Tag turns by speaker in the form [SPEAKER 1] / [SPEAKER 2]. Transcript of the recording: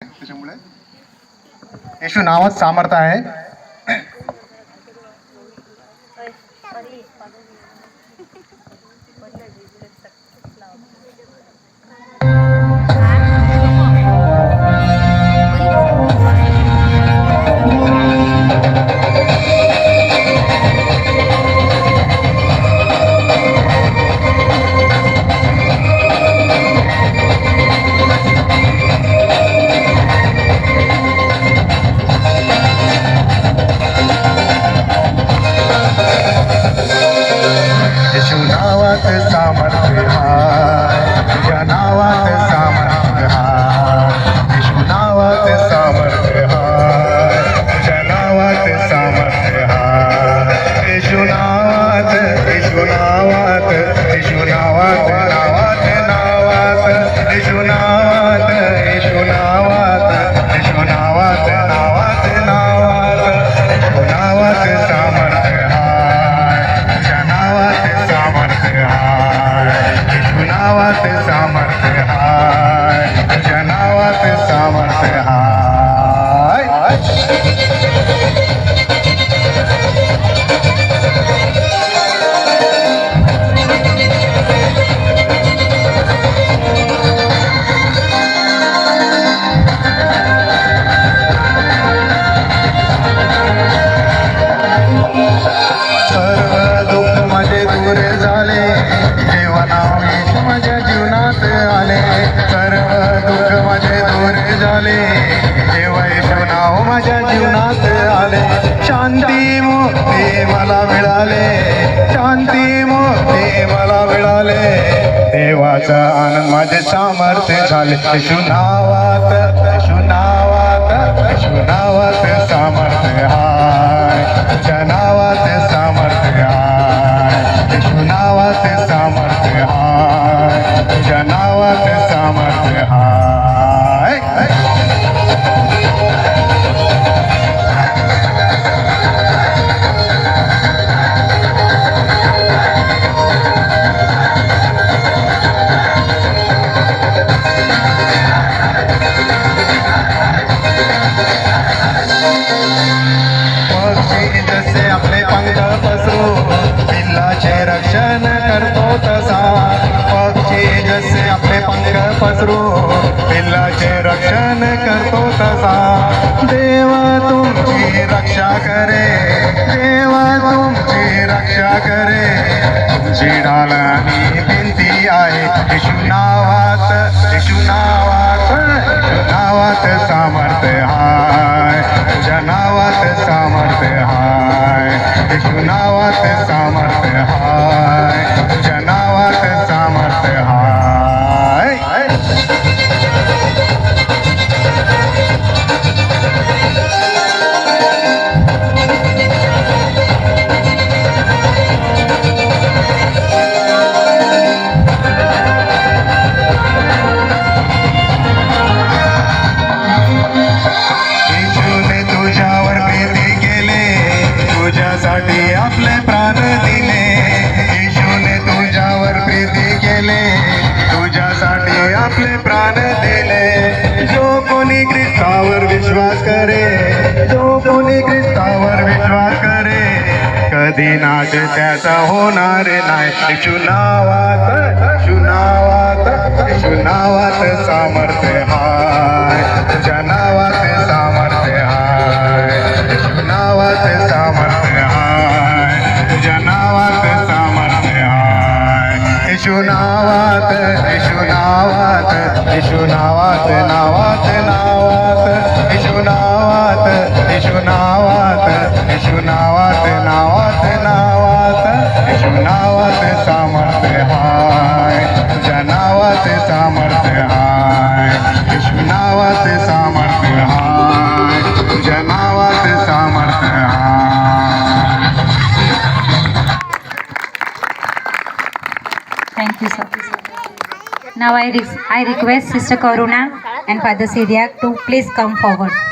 [SPEAKER 1] त्याच्यामुळे येशू नावात सामर्थ्य आहे. येशू मुक्ती मला मिळाले. शांती मुक्ती मला मिळाले. देवाचा आनंद माझे सामर्थ्य झाले. शुनावात शुनावात येशू सामर्थ्य हाय तुझ्या सामर्थ्य हाय येशू सामर्थ्य हाय तुझ्या सामर्थ्य हाय करतो तसा देव तुमची रक्षा करे देव तुमची रक्षा करे. तुमची ढाल भिंती आहे येशू नावात येशू नावात नावात सामर्थ्य हाय. तुझ्या नावात सामर्थ्य हाय येशू नावात सामर्थ्य हाय. तुझ्या नावात सामर्थ्य हाय. आपले प्राण दिले जो कोणी ख्रिस्तावर विश्वास करे, जो कोणी ख्रिस्तावर विश्वास करे कधी नाश त्याचा होणार नाही येशू नावात येशू नावात सामर्थ्य हाय। तुझ्या नावात सामर्थ्य हाय। येशू सामर्थ्य हाय। तुझ्या नावात सामर्थ्य हाय। येशू नावात येशू नावात नावात नावात नावात येशू नावात येशू नावात येशू नावात नावात नावात येशू नावात सामर्थ्य हाय. तुझ्या नावात सामर्थ्य
[SPEAKER 2] Now I, I request Sister Karuna and Father Sidiak to please come forward.